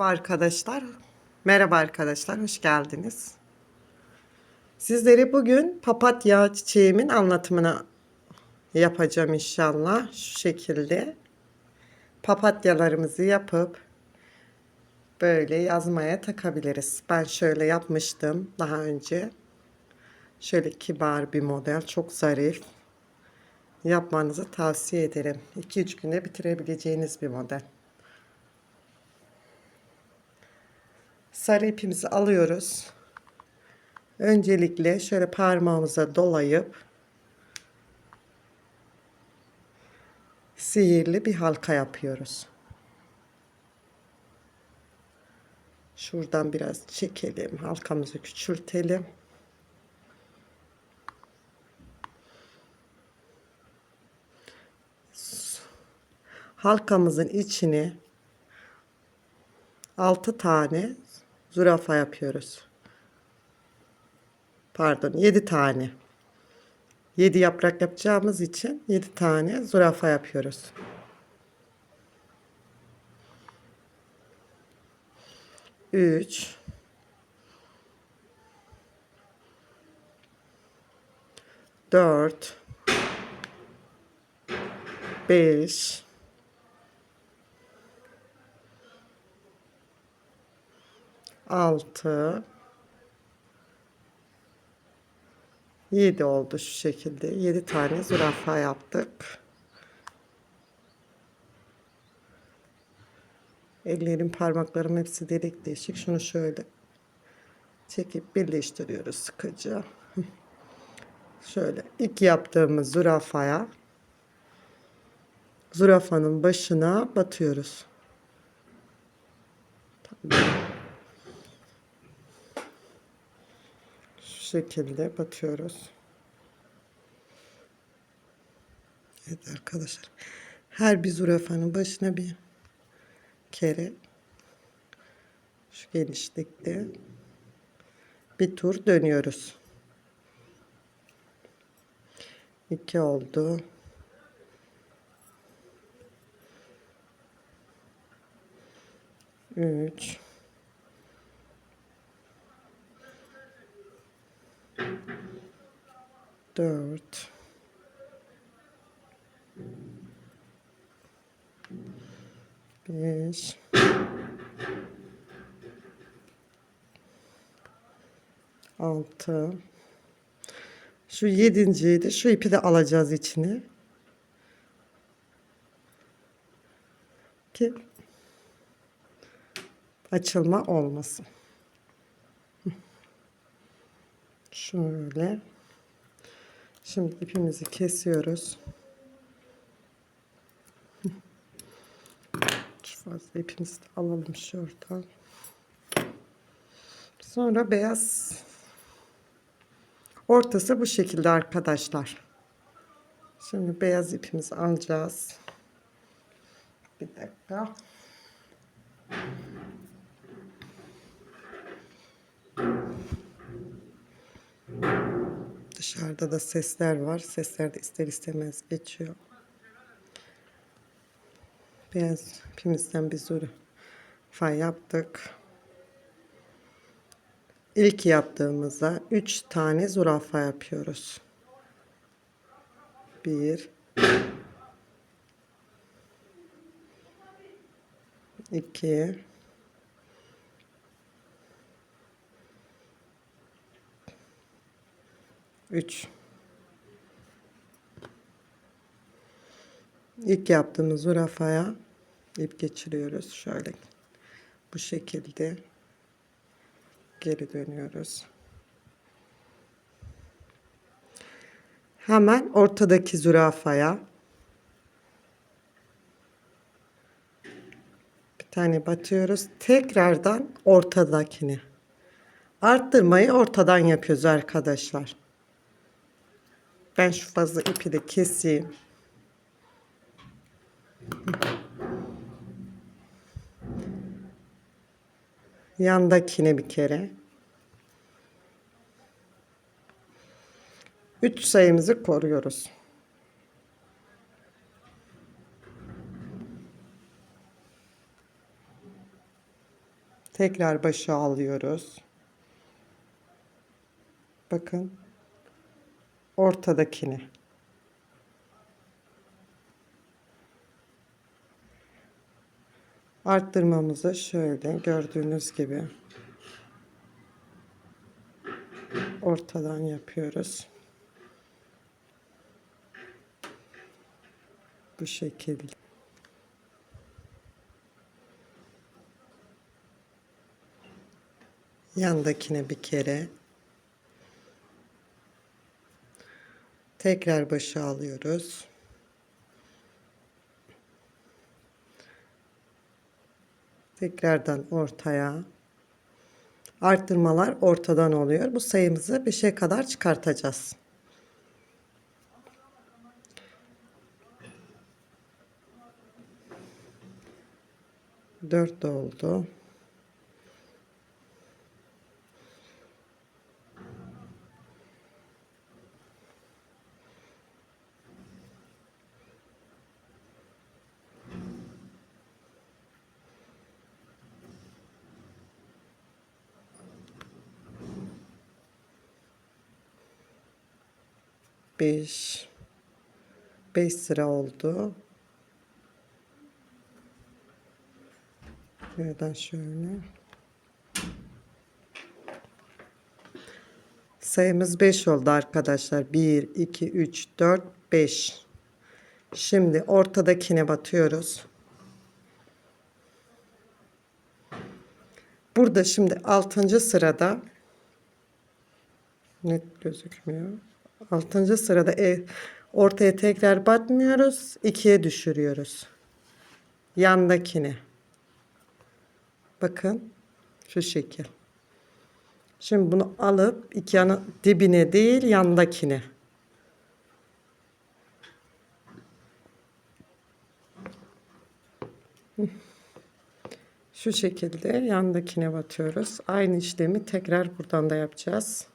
Merhaba arkadaşlar. Merhaba arkadaşlar, hoş geldiniz. Sizlere bugün papatya çiçeğimin anlatımını yapacağım inşallah. Şu şekilde papatyalarımızı yapıp böyle yazmaya takabiliriz. Ben şöyle yapmıştım daha önce. Şöyle kibar bir model, çok zarif. Yapmanızı tavsiye ederim. 2-3 günde bitirebileceğiniz bir model. Sarı ipimizi alıyoruz. Öncelikle şöyle parmağımıza dolayıp sihirli bir halka yapıyoruz. Şuradan biraz çekelim. Halkamızı küçültelim. Halkamızın içine 6 tane zürafa yapıyoruz. Pardon 7 tane. 7 yaprak yapacağımız için 7 tane zürafa yapıyoruz. Üç. Dört. Beş. 6 7 oldu şu şekilde. 7 tane zürafa yaptık. Ellerim parmaklarım hepsi delik değişik. Şunu şöyle çekip birleştiriyoruz sıkıca. Şöyle ilk yaptığımız zürafaya zürafanın başına batıyoruz. Tamam. Şekilde batıyoruz. Evet arkadaşlar. Her bir zürafanın başına bir kere şu genişlikte bir tur dönüyoruz. İki oldu. Üç. Dört. Beş. Altı. Şu yedinciyi de şu ipi de alacağız içine. Ki açılma olmasın. Şöyle. Şimdi ipimizi kesiyoruz. Şu fazla ipimizi de alalım şuradan. Sonra beyaz ortası bu şekilde arkadaşlar. Şimdi beyaz ipimizi alacağız. Bir dakika. Dışarıda da sesler var. Sesler de ister istemez geçiyor. Beyaz ipimizden bir zürafa yaptık. İlk yaptığımızda 3 tane zürafa yapıyoruz. 1 2 3 İlk yaptığımız zürafaya ip geçiriyoruz şöyle bu şekilde geri dönüyoruz. Hemen ortadaki zürafaya bir tane batıyoruz. Tekrardan ortadakini arttırmayı ortadan yapıyoruz arkadaşlar. Ben şu fazla ipi de keseyim. Yandakine bir kere. 3 sayımızı koruyoruz. Tekrar başa alıyoruz. Bakın. Ortadakini. Arttırmamızı şöyle gördüğünüz gibi ortadan yapıyoruz. Bu şekilde. Yandakine bir kere. Tekrar başa alıyoruz. Tekrardan ortaya. Arttırmalar ortadan oluyor. Bu sayımızı 5'e kadar çıkartacağız. Dört oldu. Beş. Beş sıra oldu. Buradan şöyle. Sayımız 5 oldu arkadaşlar. 1, 2, 3, 4, 5. Şimdi ortadakine batıyoruz. Burada şimdi 6. sırada net gözükmüyor. 6. sırada e, ortaya tekrar batmıyoruz. 2'ye düşürüyoruz. Yandakini. Bakın şu şekil. Şimdi bunu alıp iki yana dibine değil yandakine. Şu şekilde yandakine batıyoruz. Aynı işlemi tekrar buradan da yapacağız.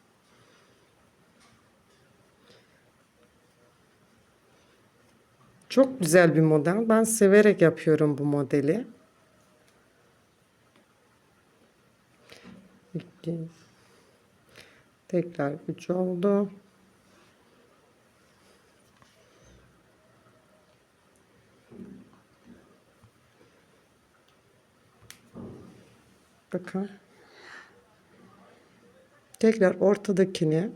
Çok güzel bir model. Ben severek yapıyorum bu modeli. İki. Tekrar 3 oldu. Bakın. Tekrar ortadakini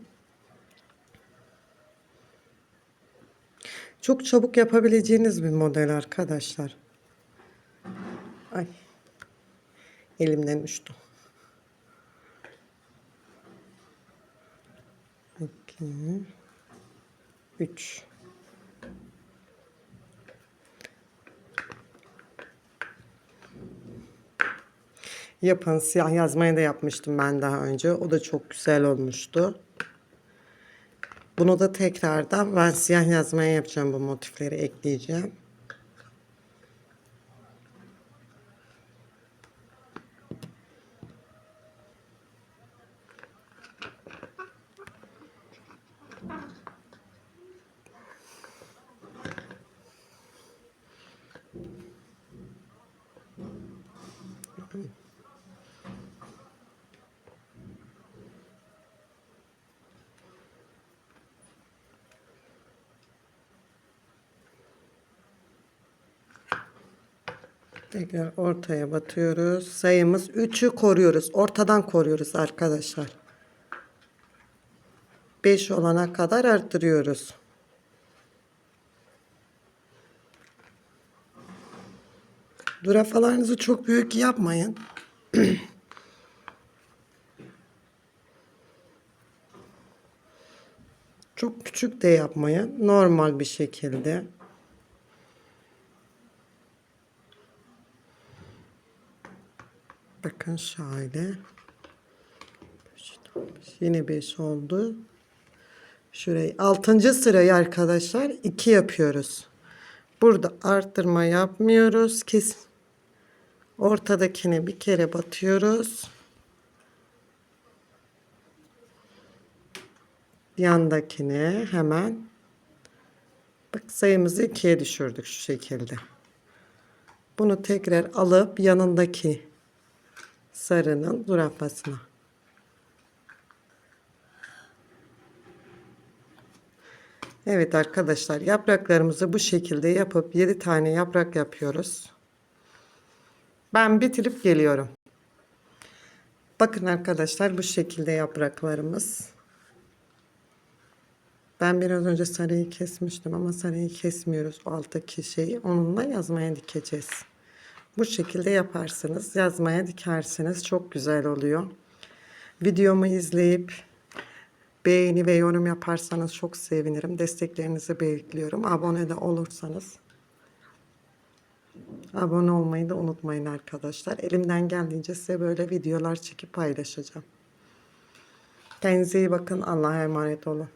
çok çabuk yapabileceğiniz bir model arkadaşlar. Ay. Elimden uçtu. 2 3 Yapın siyah yazmayı da yapmıştım ben daha önce. O da çok güzel olmuştu. Bunu da tekrardan ben siyah yazmaya yapacağım bu motifleri ekleyeceğim. Tekrar ortaya batıyoruz. Sayımız 3'ü koruyoruz. Ortadan koruyoruz arkadaşlar. 5 olana kadar arttırıyoruz. Zürafalarınızı çok büyük yapmayın. çok küçük de yapmayın. Normal bir şekilde. Bakın şöyle. Yine 5 oldu. Şurayı 6. sırayı arkadaşlar 2 yapıyoruz. Burada arttırma yapmıyoruz. Kes ortadakine bir kere batıyoruz. Yandakine hemen bak sayımızı 2'ye düşürdük şu şekilde. Bunu tekrar alıp yanındaki sarının zürafasına. Evet arkadaşlar yapraklarımızı bu şekilde yapıp 7 tane yaprak yapıyoruz. Ben bitirip geliyorum. Bakın arkadaşlar bu şekilde yapraklarımız. Ben biraz önce sarıyı kesmiştim ama sarıyı kesmiyoruz. O alttaki şeyi onunla yazmaya dikeceğiz. Bu şekilde yaparsınız. Yazmaya dikersiniz. Çok güzel oluyor. Videomu izleyip beğeni ve yorum yaparsanız çok sevinirim. Desteklerinizi bekliyorum. Abone de olursanız abone olmayı da unutmayın arkadaşlar. Elimden geldiğince size böyle videolar çekip paylaşacağım. Kendinize iyi bakın. Allah'a emanet olun.